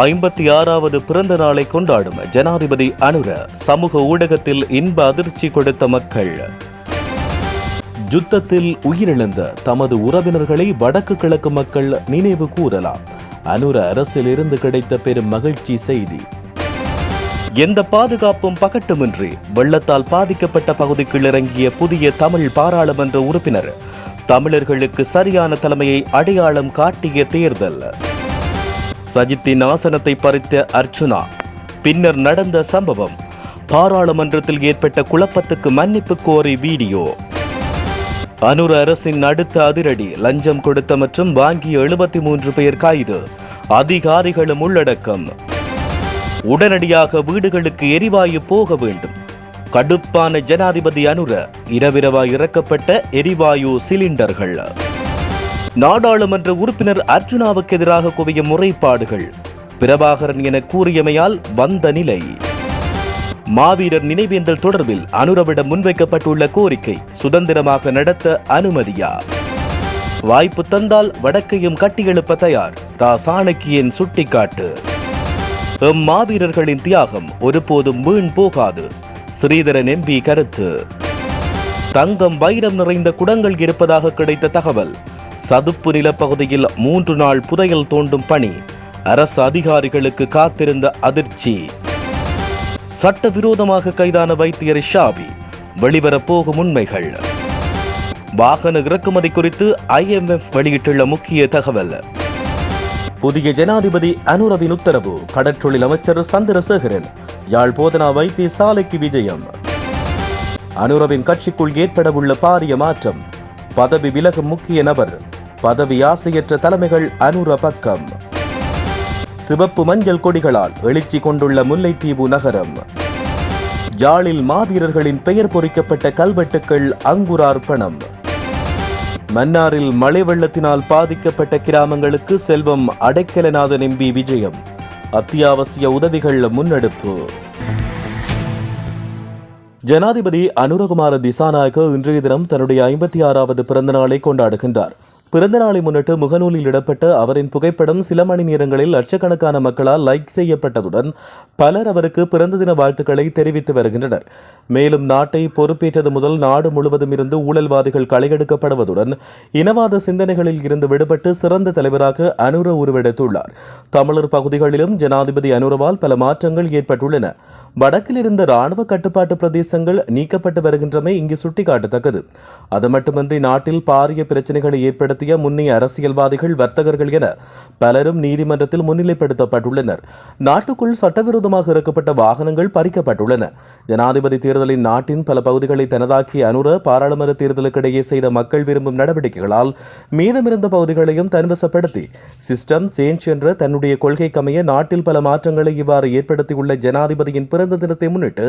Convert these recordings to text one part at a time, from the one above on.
ஐம்பத்தி ஆறாவது பிறந்த நாளை கொண்டாடும் ஜனாதிபதி அனுர சமூக ஊடகத்தில் இன்ப அதிர்ச்சி கொடுத்த மக்கள். யுத்தத்தில் உயிரிழந்த தமது உறவினர்களை வடக்கு கிழக்கு மக்கள் நினைவு கூறலாம் அனுர அரசிலிருந்து கிடைத்த பெரும் மகிழ்ச்சி செய்தி. எந்த பாதுகாப்பும் பகட்டுமின்றி வெள்ளத்தால் பாதிக்கப்பட்ட பகுதிக்குள் இறங்கிய புதிய தமிழ் பாராளுமன்ற உறுப்பினர் தமிழர்களுக்கு சரியான தலைமையை அடையாளம் காட்டிய தேர்தல். சஜித்தின் ஆசனத்தை பறித்த அர்ச்சுனா. பின்னர் நடந்த சம்பவம். பாராளுமன்றத்தில் ஏற்பட்ட குழப்பத்துக்கு மன்னிப்பு கோரி வீடியோ. அனுர அரசின் அடுத்த அதிரடி லஞ்சம் கொடுத்த மற்றும் வாங்கிய எழுபத்தி மூன்று பேர் கைது. அதிகாரிகளும் உள்ளடக்கம். உடனடியாக வீடுகளுக்கு எரிவாயு போக வேண்டும். கடுப்பான ஜனாதிபதி அனுர இரவிரவாய் இறக்கப்பட்ட எரிவாயு சிலிண்டர்கள். நாடாளுமன்ற உறுப்பினர் அர்ஜுனாவுக்கு எதிராக குவிய முறைப்பாடுகள். பிரபாகரன் என கூறியமையால் வந்த நிலை. மாவீரர் நினைவேந்தல் தொடர்பில் அனுரவிடம் முன்வைக்கப்பட்டுள்ள கோரிக்கை சுதந்திரமாக நடத்த அனுமதியா? வாய்ப்பு தந்தால் வடக்கையும் கட்டியெழுப்ப தயார். ரா. சாணக்கியின் சுட்டிக்காட்டு. எம் மாவீரர்களின் தியாகம் ஒருபோதும் வீண் போகாது. ஸ்ரீதரன் எம்பி கருத்து. தங்கம் வைரம் நிறைந்த குடங்கள் இருப்பதாக கிடைத்த தகவல். சதுப்பு நிலப்பகுதியில் மூன்று நாள் புதையல் தோண்டும் பணி. அரசு அதிகாரிகளுக்கு காத்திருந்த அதிர்ச்சி. சட்டவிரோதமாக கைதான வைத்தியர் ஷாபி வெளிவரப்போகும் உண்மைகள். வாகன இறக்குமதி குறித்து ஐஎம்எஃப் வெளியிட்டுள்ள முக்கிய தகவல். புதிய ஜனாதிபதி அனுரவின் உத்தரவு கடற்றொழில் அமைச்சர் சந்திரசேகரன் யாழ் போதனா வைத்தியசாலைக்கு விஜயம். அனுரவின் கட்சிக்குள் ஏற்படவுள்ள பாரிய மாற்றம் பதவி விலகும் முக்கிய நபர். பதவி ஆசையற்ற தலைமைகள் அனுர பக்கம். சிவப்பு மஞ்சள் கொடிகளால் எழுச்சி கொண்டுள்ள முல்லைத்தீவு நகரம். யாழில் மாவீரர்களின் பெயர் பொறிக்கப்பட்ட கல்வெட்டுக்கள் அங்குரார்ப்பணம். மன்னாரில் மழை வெள்ளத்தினால் பாதிக்கப்பட்ட கிராமங்களுக்கு செல்வம் அடைக்கலநாதன் எம்பி விஜயம். அத்தியாவசிய உதவிகள் முன்னெடுப்பு. ஜனாதிபதி அனுரகுமார திசாநாயக்க இன்றைய தினம் தன்னுடைய ஐம்பத்தி ஆறாவது பிறந்த நாளை கொண்டாடுகின்றார். பிறந்த நாளை முன்னிட்டு முகநூலில் இடப்பட்ட அவரின் புகைப்படம் சில மணி நேரங்களில் லட்சக்கணக்கான மக்களால் லைக் செய்யப்பட்டதுடன் பலர் அவருக்கு பிறந்த தின வாழ்த்துக்களை தெரிவித்து வருகின்றனர். மேலும் நாட்டை பொறுப்பேற்றது முதல் நாடு முழுவதும் இருந்து ஊழல்வாதிகள் களையெடுக்கப்படுவதுடன் இனவாத சிந்தனைகளில் இருந்து விடுபட்டு சிறந்த தலைவராக அனுர உருவெடுத்துள்ளார். தமிழர் பகுதிகளிலும் ஜனாதிபதி அனுரவால் பல மாற்றங்கள் ஏற்பட்டுள்ளன. வடக்கில் இருந்த ராணுவ கட்டுப்பாட்டு பிரதேசங்கள் நீக்கப்பட்டு வருகின்றமை இங்கு சுட்டிக்காட்டத்தக்கது. அது மட்டுமின்றி நாட்டில் பாரிய பிரச்சனைகளை ஏற்படுத்திய முன்னைய அரசியல்வாதிகள் வர்த்தகர்கள் என பலரும் நீதிமன்றத்தில் முன்னிலைப்படுத்தப்பட்டுள்ளனர். நாட்டுக்குள் சட்டவிரோதமாக இறக்கப்பட்ட வாகனங்கள் பறிக்கப்பட்டுள்ளன. ஜனாதிபதி தேர்தலின் நாட்டின் பல பகுதிகளை தனதாக்கிய அனுர பாராளுமன்ற தேர்தலுக்கிடையே செய்த மக்கள் விரும்பும் நடவடிக்கைகளால் மீதமிருந்த பகுதிகளையும் தன்வசப்படுத்தி சிஸ்டம் சேஞ்ச் என்ற தன்னுடைய கொள்கைக்கமைய நாட்டில் பல மாற்றங்களை இவ்வாறு ஏற்படுத்தியுள்ள ஜனாதிபதியின் பிறந்த தினத்தை முன்னிட்டு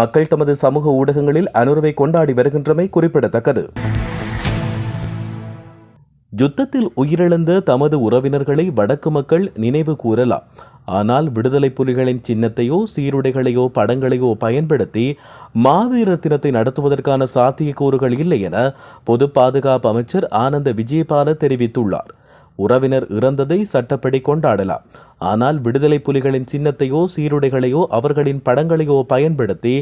மக்கள் தமது சமூக ஊடகங்களில் அனுரவை கொண்டாடி வருகின்றமை குறிப்பிடத்தக்கது. யுத்தத்தில் உயிரிழந்த தமது உறவினர்களை வடக்கு மக்கள் நினைவு கூறலாம். ஆனால் விடுதலை புலிகளின் சின்னத்தையோ சீருடைகளையோ படங்களையோ பயன்படுத்தி மாவீரர் தினத்தை நடத்துவதற்கான சாத்தியக்கூறுகள் இல்லை என பொது பாதுகாப்பு அமைச்சர் ஆனந்த விஜயபால தெரிவித்துள்ளார். உறவினர் இறந்ததை சட்டப்படி கொண்டாடலாம். ஆனால் விடுதலை புலிகளின் சின்னத்தையோ சீருடைகளையோ அவர்களின் படங்களையோ பயன்படுத்தி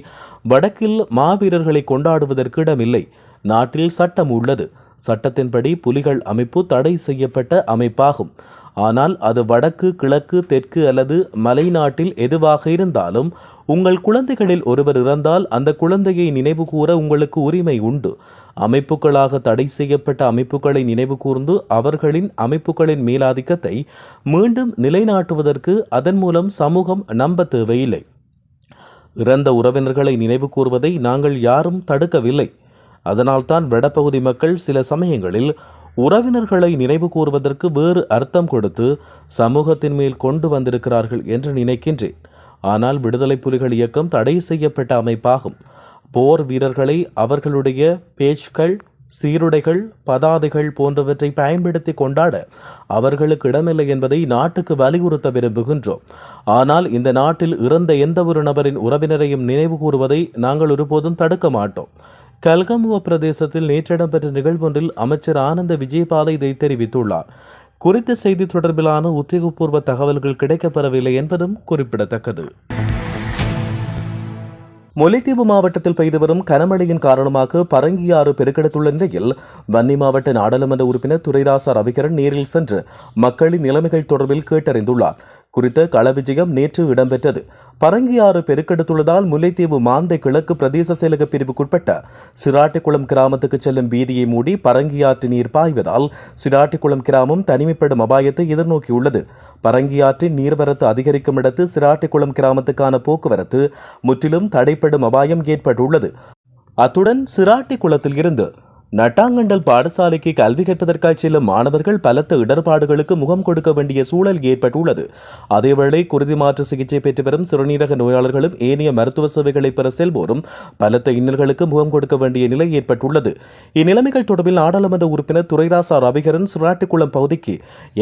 வடக்கில் மாவீரர்களை கொண்டாடுவதற்கு இடமில்லை. நாட்டில் சட்டம் உள்ளது. சட்டத்தின்படி புலிகள் அமைப்பு தடை செய்யப்பட்ட அமைப்பாகும். ஆனால் அது வடக்கு கிழக்கு தெற்கு அல்லது மலைநாட்டில் எதுவாக இருந்தாலும் உங்கள் குழந்தைகளில் ஒருவர் இறந்தால் அந்த குழந்தையை நினைவு கூற உங்களுக்கு உரிமை உண்டு. அமைப்புகளாக தடை செய்யப்பட்ட அமைப்புகளை நினைவு கூர்ந்து அவர்களின் அமைப்புகளின் மேலாதிக்கத்தை மீண்டும் நிலைநாட்டுவதற்கு அதன் மூலம் சமூகம் நம்ப தேவையில்லை. இறந்த உறவினர்களை நினைவு கூறுவதை நாங்கள் யாரும் தடுக்கவில்லை. அதனால்தான் வடபகுதி மக்கள் சில சமயங்களில் உறவினர்களை நினைவு கூறுவதற்கு வேறு அர்த்தம் கொடுத்து சமூகத்தின் மேல் கொண்டு வந்திருக்கிறார்கள் என்று நினைக்கின்றேன். ஆனால் விடுதலை புலிகள் இயக்கம் தடை செய்யப்பட்ட அமைப்பாகும். போர் வீரர்களை அவர்களுடைய பேச்சுக்கள் சீருடைகள் பதாதைகள் போன்றவற்றை பயன்படுத்தி கொண்டாட அவர்களுக்கு இடமில்லை என்பதை நாட்டுக்கு வலியுறுத்த விரும்புகின்றோம். ஆனால் இந்த நாட்டில் இறந்த எந்த ஒரு நபரின் உறவினரையும் நினைவு கூறுவதை நாங்கள் ஒருபோதும் தடுக்க மாட்டோம். கல்கமுவ பிரதேசத்தில் நேற்று இடம்பெற்ற நிகழ்வொன்றில் அமைச்சர் ஆனந்த விஜயபால இதை தெரிவித்துள்ளார். குறித்த செய்தி தொடர்பிலான உத்தியோகபூர்வ தகவல்கள் கிடைக்கப்பெறவில்லை என்பதும் குறிப்பிடத்தக்கது. முல்லைத்தீவு மாவட்டத்தில் பெய்து வரும் கனமழையின் காரணமாக பரங்கியாறு பெருக்கெடுத்துள்ள நிலையில் வன்னி மாவட்ட நாடாளுமன்ற உறுப்பினர் துரைராசா ரவிகரன் நேரில் சென்று மக்களின் நிலைமைகள் தொடர்பில் கேட்டறிந்துள்ளார். குறித்த களவிஜயம் நேற்று இடம்பெற்றது. பரங்கியாறு பெருக்கெடுத்துள்ளதால் முல்லைத்தீவு மாந்தை கிழக்கு பிரதேச செயலக பிரிவுக்குட்பட்ட சிராட்டிக்குளம் கிராமத்துக்கு செல்லும் வீதியை மூடி பரங்கியாற்று நீர் பாய்வதால் சிராட்டிக்குளம் கிராமம் தனிமைப்படும் அபாயத்தை எதிர்நோக்கியுள்ளது. பரங்கியாற்றின் நீர்வரத்து அதிகரிக்கும் இடத்து சிராட்டிக்குளம் கிராமத்துக்கான போக்குவரத்து முற்றிலும் தடைப்படும் அபாயம் ஏற்பட்டுள்ளது. அத்துடன் சிராட்டி குளத்தில் இருந்து நட்டாங்கண்டல் பாடசாலைக்கு கல்வி கற்பதற்காக செல்லும் மாணவர்கள் பலத்த இடர்பாடுகளுக்கு முகம் கொடுக்க வேண்டிய சூழல் ஏற்பட்டுள்ளது. அதேவேளை குருதி மாற்று சிகிச்சை பெற்று வரும் சிறுநீரக நோயாளர்களும் ஏனைய மருத்துவ சேவைகளை பெற செல்வோரும் பலத்த இன்னல்களுக்கு முகம் கொடுக்க வேண்டிய நிலை ஏற்பட்டுள்ளது. இந்நிலைமைகள் தொடர்பில் நாடாளுமன்ற உறுப்பினர் துரைராசா ரவிகரன் சுராட்டிக்குளம் பகுதிக்கு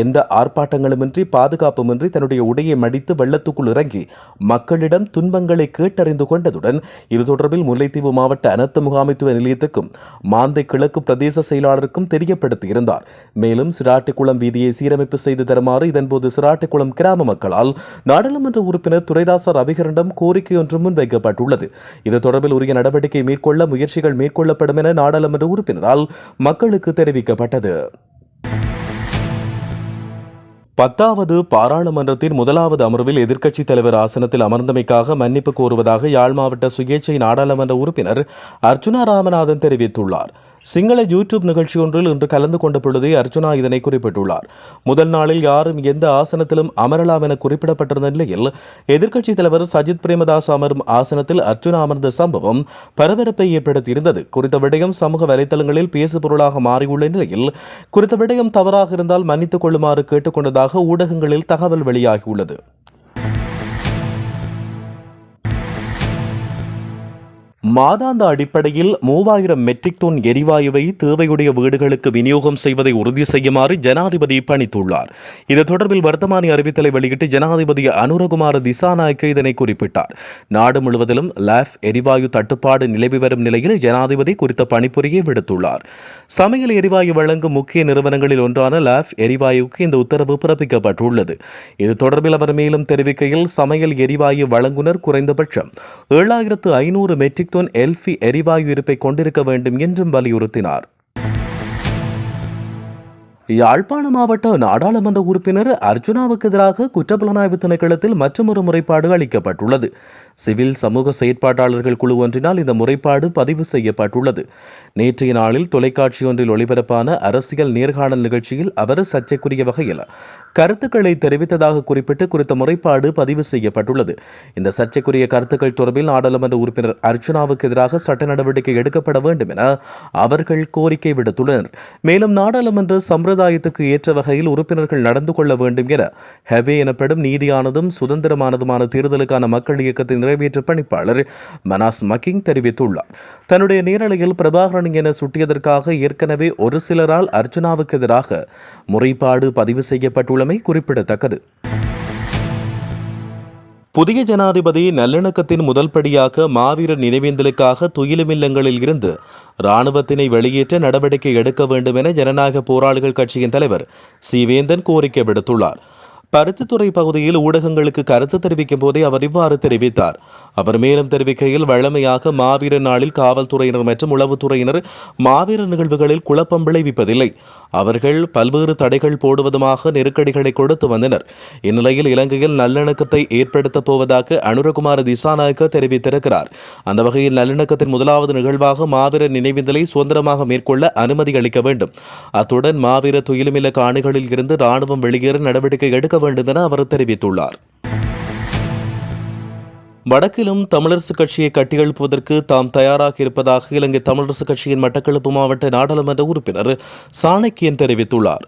எந்த ஆர்ப்பாட்டங்களுமின்றி பாதுகாப்புமின்றி தன்னுடைய உடையை மடித்து வெள்ளத்துக்குள் இறங்கி மக்களிடம் துன்பங்களை கேட்டறிந்து கொண்டதுடன் இது தொடர்பில் முல்லைத்தீவு மாவட்ட அனர்த்த முகாமைத்துவ நிலையத்துக்கும் மாந்தை கிழக்கு பிரதேச செயலாளருக்கும் தெரியப்படுத்தியிருந்தார். மேலும் சிராட்டிக்குளம் வீதியை சீரமைப்பு செய்து தருமாறு இதன்போது சிராட்டிக்குளம் கிராம மக்களால் நாடாளுமன்ற உறுப்பினர் துரைராசா ரவிகரனிடம் கோரிக்கை ஒன்று முன்வைக்கப்பட்டுள்ளது. இது தொடர்பில் உரிய நடவடிக்கை மேற்கொள்ள முயற்சிகள் மேற்கொள்ளப்படும் என நாடாளுமன்ற உறுப்பினரால் மக்களுக்கு தெரிவிக்கப்பட்டது. பத்தாவது பாராளுமன்றத்தின் முதலாவது அமர்வில் எதிர்க்கட்சித் தலைவர் ஆசனத்தில் அமர்ந்தமைக்காக மன்னிப்பு கோருவதாக யாழ் மாவட்ட சுயேட்சை நாடாளுமன்ற உறுப்பினர் அர்ச்சுனா ராமநாதன் தெரிவித்துள்ளார். சிங்கள யூடியூப் நிகழ்ச்சி ஒன்றில் இன்று கலந்து கொண்ட பொழுதே அர்ச்சுனா இதனை குறிப்பிட்டுள்ளார். முதல் நாளில் யாரும் எந்த ஆசனத்திலும் அமரலாம் என குறிப்பிடப்பட்டிருந்த நிலையில் எதிர்க்கட்சித் தலைவர் சஜித் பிரேமதாஸ் அமரும் ஆசனத்தில் அர்ச்சுனா அமர்ந்த சம்பவம் பரபரப்பை ஏற்படுத்தியிருந்தது. குறித்த விடயம் சமூக வலைதளங்களில் பேசுபொருளாக மாறியுள்ள நிலையில் குறித்த விடயம் தவறாக இருந்தால் மன்னித்துக் கொள்ளுமாறு கேட்டுக்கொண்டதாக ஊடகங்களில் தகவல் வெளியாகியுள்ளது. மாதாந்த அடிப்படையில் மூவாயிரம் மெட்ரிக் டன் எரிவாயுவை தேவையுடைய வீடுகளுக்கு விநியோகம் செய்வதை உறுதி செய்யுமாறு ஜனாதிபதி பணித்துள்ளார். இது தொடர்பில் வர்த்தமானி அறிவித்தலை வெளியிட்டு ஜனாதிபதி அனுரகுமார திசாநாயக்க இதனை குறிப்பிட்டார். நாடு முழுவதிலும் லாஃப் எரிவாயு தட்டுப்பாடு நிலவி வரும் நிலையில் ஜனாதிபதி குறித்த பணிப்புரியை விடுத்துள்ளார். சமையல் எரிவாயு வழங்கும் முக்கிய நிறுவனங்களில் ஒன்றான லாஃப் எரிவாயுக்கு இந்த உத்தரவு பிறப்பிக்கப்பட்டுள்ளது. இது தொடர்பில் அவர் மேலும் தெரிவிக்கையில் சமையல் எரிவாயு வழங்குனர் குறைந்தபட்சம் ஏழாயிரத்து ஐநூறு மெட்ரிக் டன் எல்ஃபி எரிவாயு இருப்பை கொண்டிருக்க வேண்டும் என்றும் வலியுறுத்தினார். யாழ்ப்பாண மாவட்ட நாடாளுமன்ற உறுப்பினர் அர்ஜுனாவுக்கு எதிராக குற்றப்புலனாய்வு திணைக்களத்தில் மற்றொரு முறைப்பாடு அளிக்கப்பட்டுள்ளது. சிவில் சமூக செயற்பாட்டாளர்கள் குழு ஒன்றினால் இந்த முறைப்பாடு பதிவு செய்யப்பட்டுள்ளது. நேற்றைய நாளில் தொலைக்காட்சி ஒன்றில் ஒளிபரப்பான அரசியல் நேர்காணல் நிகழ்ச்சியில் அவர் சர்ச்சைக்குரிய வகையில் கருத்துக்களை தெரிவித்ததாக குறிப்பிட்டு குறித்த முறைப்பாடு பதிவு செய்யப்பட்டுள்ளது. இந்த சர்ச்சைக்குரிய கருத்துக்கள் தொடர்பில் நாடாளுமன்ற உறுப்பினர் அர்ச்சனாவுக்கு எதிராக சட்ட நடவடிக்கை எடுக்கப்பட வேண்டும் என அவர்கள் கோரிக்கை விடுத்துள்ளனர். மேலும் நாடாளுமன்ற சம்பிரதாயத்துக்கு ஏற்ற வகையில் உறுப்பினர்கள் நடந்து கொள்ள வேண்டும் என ஹெவே எனப்படும் நீதியானதும் சுதந்திரமானதுமான தேர்தலுக்கான மக்கள் இயக்கத்தின் நிறைவேற்று பணிப்பாளர் மனாஸ் மக்கிங் தெரிவித்துள்ளார். தன்னுடைய நேரலையில் பிரபாகரன் என சுட்டியதற்காக ஏற்கனவே ஒரு சிலரால் அர்ச்சனாவுக்கு எதிராக முறைப்பாடு பதிவு செய்யப்பட்டுள்ளமை குறிப்பிடத்தக்கது. புதிய ஜனாதிபதி நல்லிணக்கத்தின் முதல் படியாக மாவீரர் நினைவேந்தலுக்காக துயிலுமில்லங்களில் இருந்து இராணுவத்தினை வெளியேற்ற நடவடிக்கை எடுக்க வேண்டும் என ஜனநாயக போராளிகள் கட்சியின் தலைவர் சிவேந்தன் கோரிக்கை விடுத்துள்ளார். பருத்தித்துறை பகுதியில் ஊடகங்களுக்கு கருத்து தெரிவிக்கும் போதே அவர் இவ்வாறு தெரிவித்தார். அவர் மேலும் தெரிவிக்கையில் வழமையாக மாவீர நாளில் காவல்துறையினர் மற்றும் உளவுத்துறையினர் மாவீர நிகழ்வுகளில் குழப்பம் விளைவிப்பதில்லை. அவர்கள் பல்வேறு தடைகள் போடுவதுமாக நெருக்கடிகளை கொடுத்து வந்தனர். இந்நிலையில் இலங்கையில் நல்லிணக்கத்தை ஏற்படுத்தப் போவதாக அனுரகுமார திசாநாயக்க தெரிவித்திருக்கிறார். அந்த வகையில் நல்லிணக்கத்தின் முதலாவது நிகழ்வாக மாவீர நினைவிந்தலை சுதந்திரமாக மேற்கொள்ள அனுமதி அளிக்க வேண்டும். அத்துடன் மாவீர துயிலுமில்ல காணிகளில் இருந்து ராணுவம் வெளியேற நடவடிக்கை எடுக்க வேண்டும் என அவர் தெரிவித்துள்ளார். வடக்கிலும் தமிழரசுக் கட்சியை கட்டியெழுப்புவதற்கு தாம் தயாராக இருப்பதாக இலங்கை தமிழரசுக் கட்சியின் மட்டக்களப்பு மாவட்ட நாடாளுமன்ற உறுப்பினர் சாணக்கியன் தெரிவித்துள்ளார்.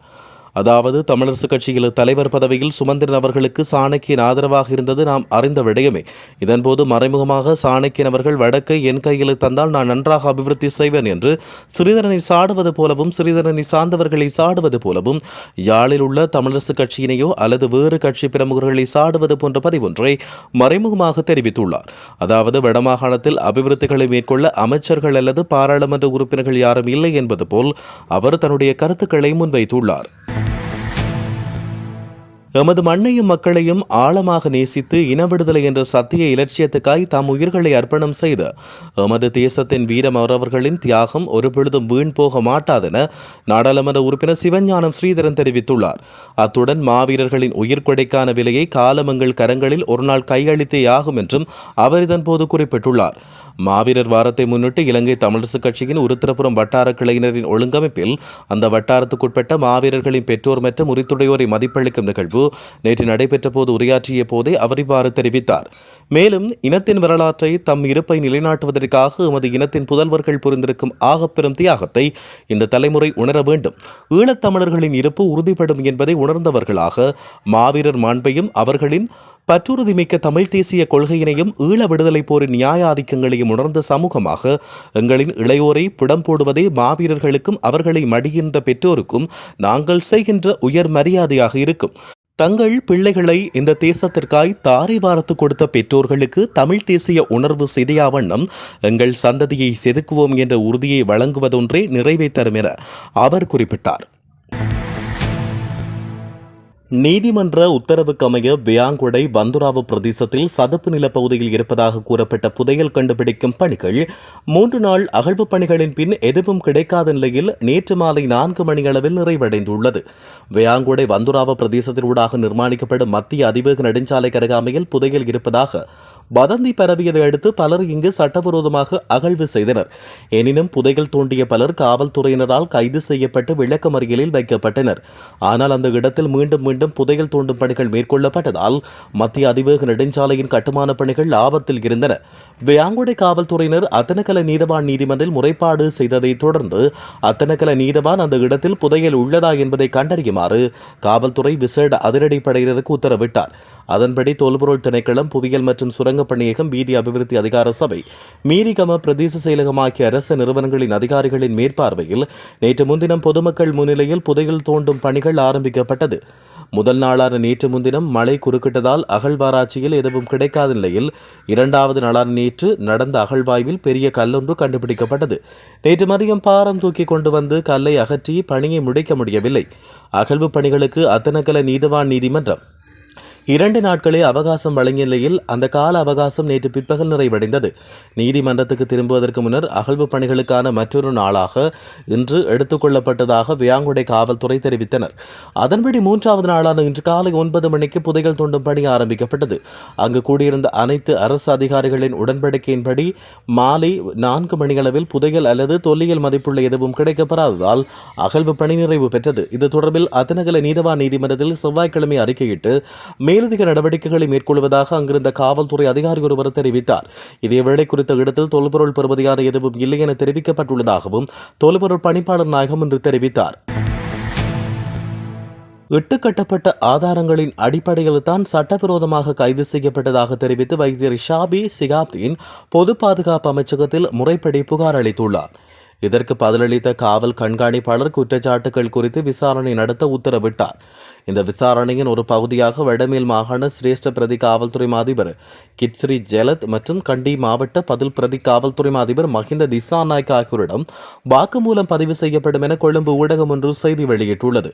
அதாவது தமிழரசுக் கட்சியில் தலைவர் பதவியில் சுமந்திரன் அவர்களுக்கு சாணக்கியன் ஆதரவாக இருந்தது நாம் அறிந்த விடயமே. இதன்போது மறைமுகமாக சாணக்கியன் அவர்கள் வடக்கை என் கையில் தந்தால் நான் நன்றாக அபிவிருத்தி செய்வேன் என்று சிறிதரனை சாடுவது போலவும் சிறிதரனை சார்ந்தவர்களை சாடுவது போலவும் யாழில் உள்ள தமிழரசு கட்சியினையோ அல்லது வேறு கட்சி பிரமுகர்களை சாடுவது போன்ற பதிவொன்றை மறைமுகமாக தெரிவித்துள்ளார். அதாவது வடமாகாணத்தில் அபிவிருத்திகளை மேற்கொள்ள அமைச்சர்கள் அல்லது பாராளுமன்ற உறுப்பினர்கள் யாரும் இல்லை என்பது போல் அவர் தன்னுடைய கருத்துக்களை முன்வைத்துள்ளார். எமது மண்ணையும் மக்களையும் ஆழமாக நேசித்து இனவிடுதலை என்ற சத்திய இலட்சியத்துக்காய் தாம் உயிர்களை அர்ப்பணம் செய்து எமது தேசத்தின் வீரமரவர்களின் தியாகம் ஒருபொழுதும் வீண் போக மாட்டாதென நாடாளுமன்ற உறுப்பினர் சிவஞானம் ஸ்ரீதரன் தெரிவித்துள்ளார். அத்துடன் மாவீரர்களின் உயிர்கொடைக்கான விலையை காலமங்கள் கரங்களில் ஒருநாள் கையளித்தே ஆகும் என்றும் அவர் இதன்போது குறிப்பிட்டுள்ளார். மாவீரர் வாரத்தை முன்னிட்டு இலங்கை தமிழரசுக் கட்சியின் உருத்திரபுரம் வட்டார கிளையினரின் ஒழுங்கமைப்பில் அந்த வட்டாரத்துக்குட்பட்ட மாவீரர்களின் பெற்றோர் மற்றும் உரித்துடையோரை மதிப்பளிக்கும் நிகழ்வு நேற்று நடைபெற்ற போது உரையாற்றிய போதே அவர் இவ்வாறு தெரிவித்தார். மேலும் இனத்தின் வரலாற்றை தம் இருப்பை நிலைநாட்டுவதற்காக எமது இனத்தின் புதல்வர்கள் புரிந்திருக்கும் ஆகப்பெரும் தியாகத்தை இந்த தலைமுறை உணர வேண்டும். ஈழத்தமிழர்களின் இருப்பு உறுதிப்படும் என்பதை உணர்ந்தவர்களாக மாவீரர் மாண்பையும் அவர்களின் பற்றுறுதிமிக்க தமிழ் தேசிய கொள்கையினையும் ஈழ விடுதலை போரின் நியாய ஆதிக்கங்களையும் உணர்ந்த சமூகமாக எங்களின் இளையோரை புடம் போடுவதே மாவீரர்களுக்கும் அவர்களை மடிகின்ற பெற்றோருக்கும் நாங்கள் செய்கின்ற உயர் மரியாதையாக இருக்கும். தங்கள் பிள்ளைகளை இந்த தேசத்திற்காய் தாரை வாரத்து கொடுத்த பெற்றோர்களுக்கு தமிழ் தேசிய உணர்வு சிதையா வண்ணம் எங்கள் சந்ததியை செதுக்குவோம் என்ற உறுதியை வழங்குவதொன்றே நிறைவை தரும் என அவர் குறிப்பிட்டார். நீதிமன்ற உத்தரவுக்கமைய பியாங்குடை பந்துராவு பிரதேசத்தில் சதுப்பு நிலப்பகுதியில் இருப்பதாக கூறப்பட்ட புதையல் கண்டுபிடிக்கும் பணிகள் மூன்று நாள் அகழ்வு பணிகளின் பின் எதுவும் கிடைக்காத நிலையில் நேற்று மாலை நான்கு மணியளவில் நிறைவடைந்துள்ளது. வியாங்குடை பந்துராவ பிரதேசத்திலூடாக நிர்மாணிக்கப்படும் மத்திய அதிவேக நெடுஞ்சாலை கருகாமையில் புதையல் இருப்பதாக வதந்தி பரவியதை அடுத்து பலர் இங்கு சட்டவிரோதமாக அகழ்வு செய்தனர். எனினும் புதைகள் தோண்டிய பலர் காவல்துறையினரால் கைது செய்யப்பட்டு விளக்கமறியலில் வைக்கப்பட்டனர். ஆனால் அந்த இடத்தில் மீண்டும் மீண்டும் புதைகள் தோண்டும் பணிகள் மேற்கொள்ளப்பட்டதால் மத்திய அதிவேக நெடுஞ்சாலையின் கட்டுமான பணிகள் ஆபத்தில் இருந்தன. வியாங்குடை காவல்துறையினர் அத்தனக்கல நீதவான் நீதிமன்றில் முறைப்பாடு செய்ததை தொடர்ந்து அத்தனக்கல நீதவான் அந்த இடத்தில் புதையல் உள்ளதா என்பதை கண்டறியுமாறு காவல்துறை விசேட அதிரடிப்படையினருக்கு உத்தரவிட்டார். அதன்படி தொல்பொருள் திணைக்களம் புவியியல் மற்றும் சுரங்கப் பணியகம் வீதி அபிவிருத்தி அதிகார சபை மீரிகம பிரதேச செயலகம் ஆகிய அரசு நிறுவனங்களின் அதிகாரிகளின் மேற்பார்வையில் நேற்று முன்தினம் பொதுமக்கள் முன்னிலையில் புதையல் தோண்டும் பணிகள் ஆரம்பிக்கப்பட்டது. முதல் நாளான நேற்று முன்தினம் மழை குறுக்கிட்டதால் அகழ்வாராய்ச்சியில் எதுவும் கிடைக்காத நிலையில் இரண்டாவது நாளான நேற்று நடந்த அகழ்வாய்வில் பெரிய கல்லொன்று கண்டுபிடிக்கப்பட்டது. நேற்று மதியம் பாரம் தூக்கி கொண்டு வந்து கல்லை அகற்றி பணியை முடிக்க முடியவில்லை. அகழ்வு பணிகளுக்கு அத்தனகல நீதவான் நீதிமன்றம் இரண்டு நாட்களே அவகாசம் வழங்கிய நிலையில் அந்த கால அவகாசம் நேற்று பிற்பகல் நிறைவடைந்தது. நீதிமன்றத்துக்கு திரும்புவதற்கு முன்னர் அகழ்வு பணிகளுக்கான மற்றொரு நாளாக இன்று எடுத்துக்கொள்ளப்பட்டதாக வியாங்குடை காவல்துறை தெரிவித்தனர். அதன்படி மூன்றாவது நாளான இன்று காலை ஒன்பது மணிக்கு புதைகள் தோண்டும் பணி ஆரம்பிக்கப்பட்டது. அங்கு கூடியிருந்த அனைத்து அரசு அதிகாரிகளின் உடன்படிக்கையின்படி மாலை நான்கு மணியளவில் புதையல் அல்லது தொல்லியல் மதிப்புள்ள எதுவும் கிடைக்கப்படாததால் அகழ்வு பணி நிறைவு பெற்றது. இது தொடர்பில் அத்தனகல நீதவா நீதிமன்றத்தில் செவ்வாய்க்கிழமை அறிக்கையிட்டு மேலதிக நடவடிக்கைகளை மேற்கொள்வதாக அங்கிருந்த காவல்துறை அதிகாரி ஒருவர் தெரிவித்தார். இதேவேளை குறித்த இடத்தில் தொல்பொருள் பெறுவதையான எதுவும் இல்லை என தெரிவிக்கப்பட்டுள்ளதாகவும் தொல்பொருள் பணிப்பாளர் நாயகம் என்று தெரிவித்தார். இட்டுக்கட்டப்பட்ட ஆதாரங்களின் அடிப்படையில் தான் சட்டவிரோதமாக கைது செய்யப்பட்டதாக தெரிவித்து வைத்தியர் ஷாபி சிகாப்தீன் பொது பாதுகாப்பு அமைச்சகத்தில் முறைப்படி புகார் அளித்துள்ளார். இதற்கு பதிலளித்த காவல் கண்காணிப்பாளர் குற்றச்சாட்டுகள் குறித்து விசாரணை நடத்த உத்தரவிட்டார். இந்த விசாரணையின் ஒரு பகுதியாக வடமேல் மாகாண சிரேஷ்ட பிரதி காவல்துறை அதிபர் கிட்ஸ்ரி ஜெலத் மற்றும் கண்டி மாவட்ட பதில் பிரதி காவல்துறை அதிபர் மஹிந்த திசாநாயக் ஆகியோரிடம் வாக்குமூலம் பதிவு செய்யப்படும் என கொழும்பு ஊடகம் ஒன்று செய்தி வெளியிட்டுள்ளது.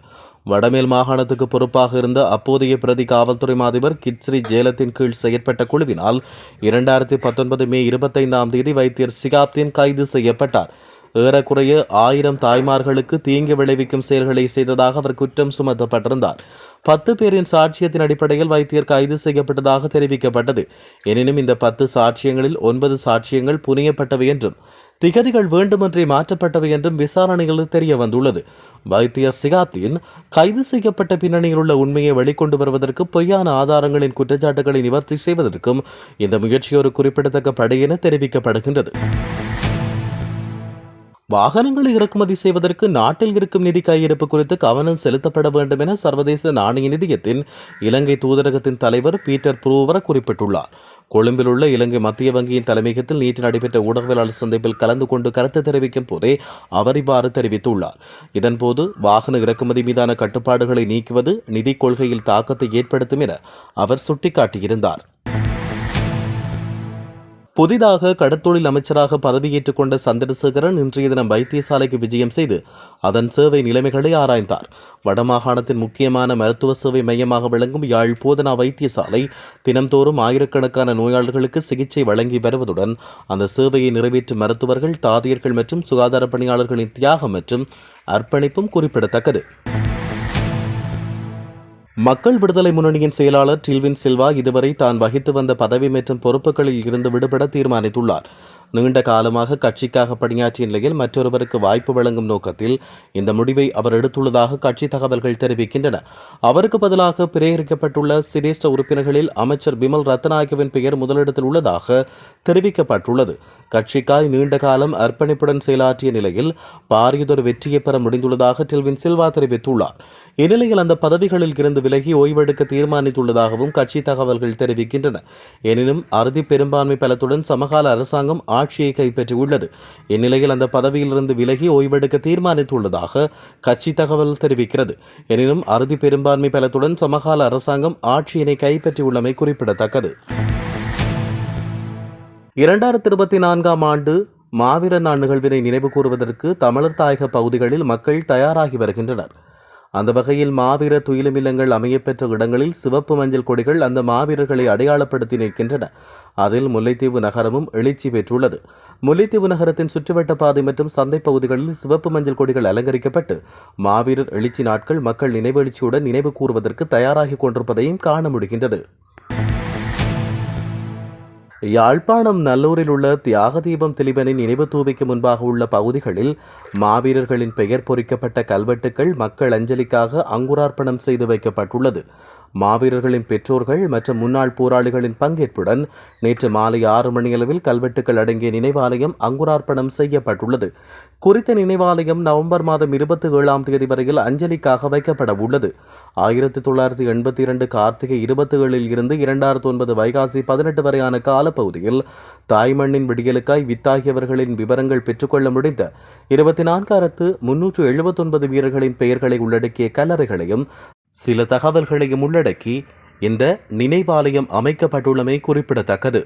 வடமேல் மாகாணத்துக்கு பொறுப்பாக இருந்த அப்போதைய பிரதி காவல்துறை அதிபர் கிட்ஸ்ரி ஜேலத்தின் கீழ் செயற்பட்ட குழுவினால் இரண்டாயிரத்தி பத்தொன்பது மே இருபத்தைந்தாம் தேதி வைத்தியர் சிகாப்தின் கைது செய்யப்பட்டார். ஏறக்குறைய ஆயிரம் தாய்மார்களுக்கு தீங்கு விளைவிக்கும் செயல்களை செய்ததாக அவர் குற்றம் சுமத்தப்பட்டிருந்தார். பத்து பேரின் சாட்சியத்தின் அடிப்படையில் வைத்தியர் கைது செய்யப்பட்டதாக தெரிவிக்கப்பட்டது. எனினும் இந்த பத்து சாட்சியங்களில் ஒன்பது சாட்சியங்கள் புனியப்பட்டவை என்றும் திகதிகள் வேண்டுமென்றே மாற்றப்பட்டவை என்றும் விசாரணைகளில் தெரிய வந்துள்ளது வைத்தியர் சிகாத்தின் கைது செய்யப்பட்ட பின்னணியில் உள்ள உண்மையை வெளிக்கொண்டு வருவதற்கு பொய்யான ஆதாரங்களின் குற்றச்சாட்டுகளை நிவர்த்தி செய்வதற்கும் இந்த முயற்சி ஒரு குறிப்பிடத்தக்க படை என தெரிவிக்கப்படுகின்றது. வாகனங்களை இறக்குமதி செய்வதற்கு நாட்டில் இருக்கும் நிதி கையிருப்பு குறித்து கவனம் செலுத்தப்பட வேண்டும் என சர்வதேச நாணய நிதியத்தின் இலங்கை தூதரகத்தின் தலைவர் பீட்டர் புரூவர் குறிப்பிட்டுள்ளார். கொழும்பில் உள்ள இலங்கை மத்திய வங்கியின் தலைமையகத்தில் நேற்று நடைபெற்ற ஊடகவியலாளர் சந்திப்பில் கலந்து கொண்டு கருத்து தெரிவிக்கும் போதே அவர் இவ்வாறு தெரிவித்துள்ளார். இதன்போது வாகன இறக்குமதி மீதான கட்டுப்பாடுகளை நீக்குவது நிதி கொள்கையில் தாக்கத்தை ஏற்படுத்தும் என அவர் சுட்டிக்காட்டியிருந்தார். புதிதாக கடத்தொழில் அமைச்சராக பதவியேற்றுக் கொண்ட சந்திரசேகரன் இன்றைய தினம் வைத்தியசாலைக்கு விஜயம் செய்து அதன் சேவை நிலைமைகளை ஆராய்ந்தார். வடமாகாணத்தின் முக்கியமான மருத்துவ சேவை மையமாக விளங்கும் யாழ் போதனா வைத்தியசாலை தினம்தோறும் ஆயிரக்கணக்கான நோயாளர்களுக்கு சிகிச்சை வழங்கி வருவதுடன் அந்த சேவையை நிறைவேற்றும் மருத்துவர்கள் தாதியர்கள் மற்றும் சுகாதார பணியாளர்களின் தியாகம் மற்றும் அர்ப்பணிப்பும் குறிப்பிடத்தக்கது. மக்கள் விடுதலை முன்னணியின் செயலாளர் டில்வின் சில்வா இதுவரை தான் வகித்து வந்த பதவி மற்றும் பொறுப்புகளில் இருந்து விடுபட தீர்மானித்துள்ளார். நீண்ட காலமாக கட்சிக்காக பணியாற்றிய நிலையில் மற்றொருவருக்கு வாய்ப்பு வழங்கும் நோக்கத்தில் இந்த முடிவை அவர் எடுத்துள்ளதாக கட்சி தகவல்கள் தெரிவிக்கின்றன. அவருக்கு பதிலாக பிரேரிக்கப்பட்டுள்ள சிரேஷ்ட உறுப்பினர்களில் அமைச்சர் பிமல் ரத்நாயகவின் பெயர் முதலிடத்தில் உள்ளதாக தெரிவிக்கப்பட்டுள்ளது. கட்சிக்காய் நீண்ட காலம் அர்ப்பணிப்புடன் செயலாற்றிய நிலையில் பாரியதொரு வெற்றியை பெற முடிந்துள்ளதாக டெல்வின் சில்வா தெரிவித்துள்ளார். இந்நிலையில் அந்த பதவிகளில் இருந்து விலகி ஓய்வெடுக்க தீர்மானித்துள்ளதாகவும் கட்சி தகவல்கள் தெரிவிக்கின்றன. எனினும் அறுதி பெரும்பான்மை பலத்துடன் சமகால அரசாங்கம் ஆட்சியை கைப்பற்றியுள்ளது. இந்நிலையில் அந்த பதவியிலிருந்து விலகி ஓய்வெடுக்க தீர்மானித்துள்ளதாக கட்சி தகவல் தெரிவிக்கிறது. எனினும் அறுதி பெரும்பான்மை பலத்துடன் சமகால அரசாங்கம் ஆட்சியினை கைப்பற்றியுள்ளமை குறிப்பிடத்தக்கது. இரண்டாயிரத்தி இருபத்தி நான்காம் ஆண்டு மாவீர நாள் நிகழ்வினை நினைவு கூறுவதற்கு தமிழர் தாயக பகுதிகளில் மக்கள் தயாராகி வருகின்றனர். அந்த வகையில் மாவீர துயிலுமில்லங்கள் அமையப்பெற்ற இடங்களில் சிவப்பு மஞ்சள் கொடிகள் அந்த மாவீரர்களை அடையாளப்படுத்தி நிற்கின்றன. அதில் முல்லைத்தீவு நகரமும் எழுச்சி பெற்றுள்ளது. முல்லைத்தீவு நகரத்தின் சுற்றுவட்ட பாதை மற்றும் சந்தை பகுதிகளில் சிவப்பு மஞ்சள் கொடிகள் அலங்கரிக்கப்பட்டு மாவீரர் எழுச்சி நாட்கள் மக்கள் நினைவெழுச்சியுடன் நினைவு கூறுவதற்கு தயாராகி கொண்டிருப்பதையும் காண முடிகின்றது. யாழ்ப்பாணம் நல்லூரில் உள்ள தியாக தீபம் திலீபனின் நினைவு தூவிக்கு முன்பாக உள்ள பகுதிகளில் மாவீரர்களின் பெயர் பொறிக்கப்பட்ட கல்வெட்டுக்கள் மக்கள் அஞ்சலிக்காக அங்குரார்ப்பணம் செய்து வைக்கப்பட்டுள்ளது. மாவீரர்களின் பெற்றோர்கள் மற்றும் முன்னாள் போராளிகளின் பங்கேற்புடன் நேற்று மாலை ஆறு மணியளவில் கல்வெட்டுக்கள் அடங்கிய நினைவாலயம் அங்குரார்ப்பணம் செய்யப்பட்டுள்ளது. குறித்த நினைவாலயம் நவம்பர் மாதம் இருபத்தி ஏழாம் தேதி வரையில் அஞ்சலிக்காக வைக்கப்பட உள்ளது. ஆயிரத்தி தொள்ளாயிரத்தி எண்பத்தி இரண்டு கார்த்திகை இருபத்தி ஏழில் இருந்து இரண்டாயிரத்தி ஒன்பது வைகாசி பதினெட்டு வரையான காலப்பகுதியில் தாய்மண்ணின் விடியலுக்காய் வித்தாகியவர்களின் விவரங்கள் பெற்றுக்கொள்ள முடிந்த இருபத்தி நான்காயிரத்து முன்னூற்று எழுபத்தொன்பது வீரர்களின் பெயர்களை உள்ளடக்கிய கல்லறைகளையும் சில தகவல்களையும் உள்ளடக்கி இந்த நினைவாலயம் அமைக்கப்பட்டுள்ளமை குறிப்பிடத்தக்கது.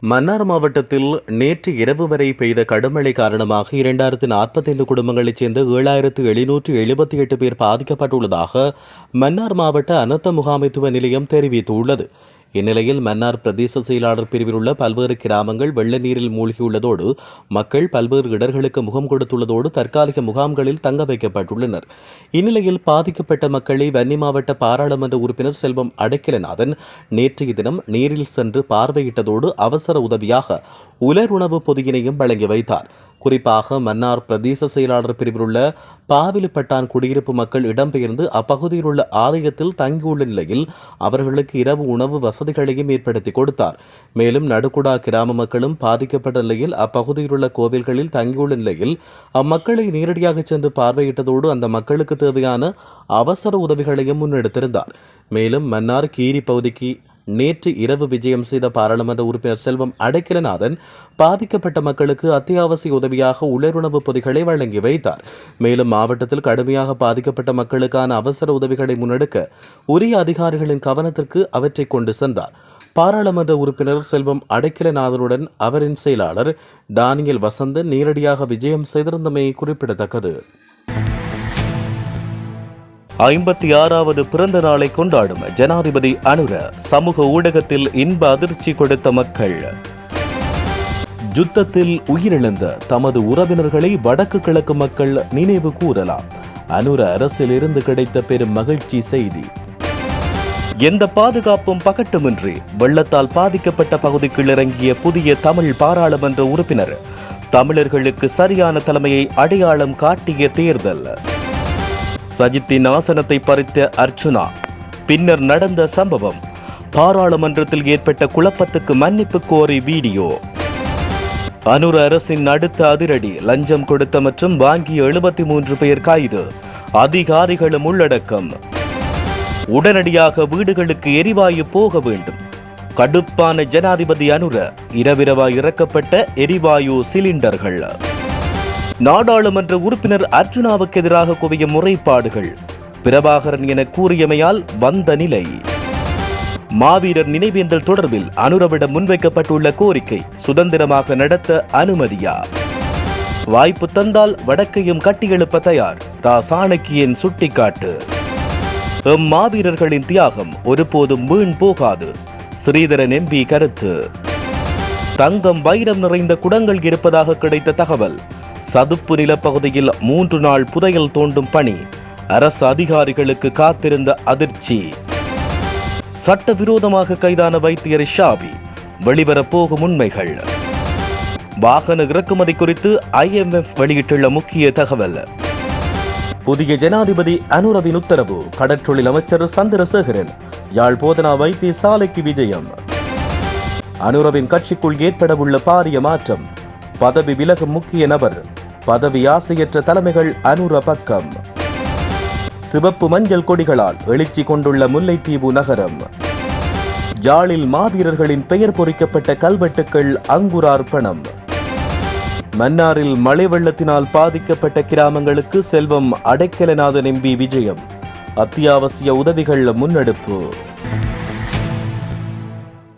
மன்னார் மாவட்டத்தில் நேற்று இரவு வரை பெய்த கடுமழை காரணமாக இரண்டாயிரத்து நாற்பத்தைந்து குடும்பங்களைச் சேர்ந்த ஏழாயிரத்து எழுநூற்று எழுபத்தி எட்டு பேர் பாதிக்கப்பட்டுள்ளதாக மன்னார் மாவட்ட அனர்த்த முகாமைத்துவ நிலையம் தெரிவித்துள்ளது. இந்நிலையில் மன்னார் பிரதேச செயலாளர் பிரிவில் உள்ள பல்வேறு கிராமங்கள் வெள்ள நீரில் மூழ்கியுள்ளதோடு மக்கள் பல்வேறு இடர்களுக்கு முகம் கொடுத்துள்ளதோடு தற்காலிக முகாம்களில் தங்க வைக்கப்பட்டுள்ளனர். இந்நிலையில் பாதிக்கப்பட்ட மக்களை வன்னி மாவட்ட பாராளுமன்ற உறுப்பினர் செல்வம் அடைக்கலநாதன் நேற்றைய தினம் நீரில் சென்று பார்வையிட்டதோடு அவசர உதவியாக உலர் உணவு பொதியினையும் வழங்கி வைத்தார். குறிப்பாக மன்னார் பிரதேச செயலாளர் பிரிவில் உள்ள பாவிலிப்பட்டான் குடியிருப்பு மக்கள் இடம்பெயர்ந்து அப்பகுதியில் உள்ள ஆலயத்தில் தங்கியுள்ள நிலையில் அவர்களுக்கு இரவு உணவு வசதிகளையும் ஏற்படுத்தி கொடுத்தார். மேலும் நடுக்குடா கிராம மக்களும் பாதிக்கப்பட்ட நிலையில் அப்பகுதியில் உள்ள கோவில்களில் தங்கியுள்ள நிலையில் அம்மக்களை நேரடியாக சென்று பார்வையிட்டதோடு அந்த மக்களுக்கு தேவையான அவசர உதவிகளையும் முன்னெடுத்திருந்தார். மேலும் மன்னார் கீரி பகுதிக்கு நேற்று இரவு விஜயம் செய்த பாராளுமன்ற உறுப்பினர் செல்வம் அடைக்கலநாதன் பாதிக்கப்பட்ட மக்களுக்கு அத்தியாவசிய உதவியாக உலருணவு பொதிகளை வழங்கி வைத்தார். மேலும் மாவட்டத்தில் கடுமையாக பாதிக்கப்பட்ட மக்களுக்கான அவசர உதவிகளை முன்னெடுக்க உரிய அதிகாரிகளின் கவனத்திற்கு அவற்றை கொண்டு சென்றார். பாராளுமன்ற உறுப்பினர் செல்வம் அடைக்கலநாதனுடன் அவரின் செயலாளர் டானியல் வசந்தன் நேரடியாக விஜயம் செய்திருந்தமை குறிப்பிடத்தக்கது. ஐம்பத்தி ஆறாவது பிறந்த நாளை கொண்டாடும் ஜனாதிபதி அனுர சமூக ஊடகத்தில் இன்ப அதிர்ச்சி கொடுத்த மக்கள். யுத்தத்தில் உயிரிழந்த தமது உறவினர்களை வடக்கு கிழக்கு மக்கள் நினைவு கூறலாம் அனுர அரசிலிருந்து கிடைத்த பெரும் மகிழ்ச்சி செய்தி. எந்த பாதுகாப்பும் பகட்டுமின்றி வெள்ளத்தால் பாதிக்கப்பட்ட பகுதிக்குள் இறங்கிய புதிய தமிழ் பாராளுமன்ற உறுப்பினர் தமிழர்களுக்கு சரியான தலைமையை அடையாளம் காட்டிய தேர்தல். சஜித்தின் ஆசனத்தை பறித்த அர்ச்சுனா பின்னர் நடந்த சம்பவம். பாராளுமன்றத்தில் ஏற்பட்ட குழப்பத்துக்கு மன்னிப்பு கோரி வீடியோ. அனுர அரசின் அடுத்த அதிரடி லஞ்சம் கொடுத்த மற்றும் வாங்கிய எழுபத்தி மூன்று பேர் கைது. அதிகாரிகளும் உள்ளடக்கம். உடனடியாக வீடுகளுக்கு எரிவாயு போக வேண்டும். கடுப்பான ஜனாதிபதி அனுர இரவிரவாய் இறக்கப்பட்ட எரிவாயு சிலிண்டர்கள். நாடாளுமன்ற உறுப்பினர் அர்ஜுனாவுக்கு எதிராக குவிய முறைப்பாடுகள். பிரபாகரன் என கூறியமையால் வந்த நிலை. மாவீரர் நினைவேந்தல் தொடர்பில் அனுரவிடம் முன்வைக்கப்பட்டுள்ள கோரிக்கை சுதந்திரமாக நடத்த அனுமதியா? வாய்ப்பு தந்தால் வடக்கையும் கட்டியெழுப்ப தயார். ரா. சாணக்கியின் சுட்டிக்காட்டு. எம் மாவீரர்களின் தியாகம் ஒருபோதும் வீண் போகாது. ஸ்ரீதரன் எம்பி கருத்து. தங்கம் வைரம் நிறைந்த குடங்கள் இருப்பதாக கிடைத்த தகவல். சதுப்பு நிலப்பகுதியில் மூன்று நாள் புதையல் தோண்டும் பணி. அரசு அதிகாரிகளுக்கு காத்திருந்த அதிர்ச்சி. சட்டவிரோதமாக கைதான வைத்தியர் ஷாபி வெளிவரப்போகும் உண்மைகள். வாகன இறக்குமதி குறித்து ஐஎம்எஃப் வெளியிட்டுள்ள முக்கிய தகவல். புதிய ஜனாதிபதி அனுரவின் உத்தரவு கடற்றொழில் அமைச்சர் சந்திரசேகரன் யாழ் போதனா வைத்தியசாலைக்கு விஜயம். அனுரவின் கட்சிக்குள் ஏற்படவுள்ள பாரிய மாற்றம் பதவி விலகும் முக்கிய நபர் பதவி ஆசையற்ற தலைமைகள் அனுர பக்கம். சிவப்பு மஞ்சள் கொடிகளால் எழுச்சி கொண்டுள்ள முல்லைத்தீவு நகரம். ஜாலில் மாவீரர்களின் பெயர் பொறிக்கப்பட்ட கல்வெட்டுக்கள் அங்குரார்ப்பணம். மன்னாரில் மழை வெள்ளத்தினால் பாதிக்கப்பட்ட கிராமங்களுக்கு செல்வம் அடைக்கலநாதன் எம்பி விஜயம். அத்தியாவசிய உதவிகள் முன்னெடுப்பு.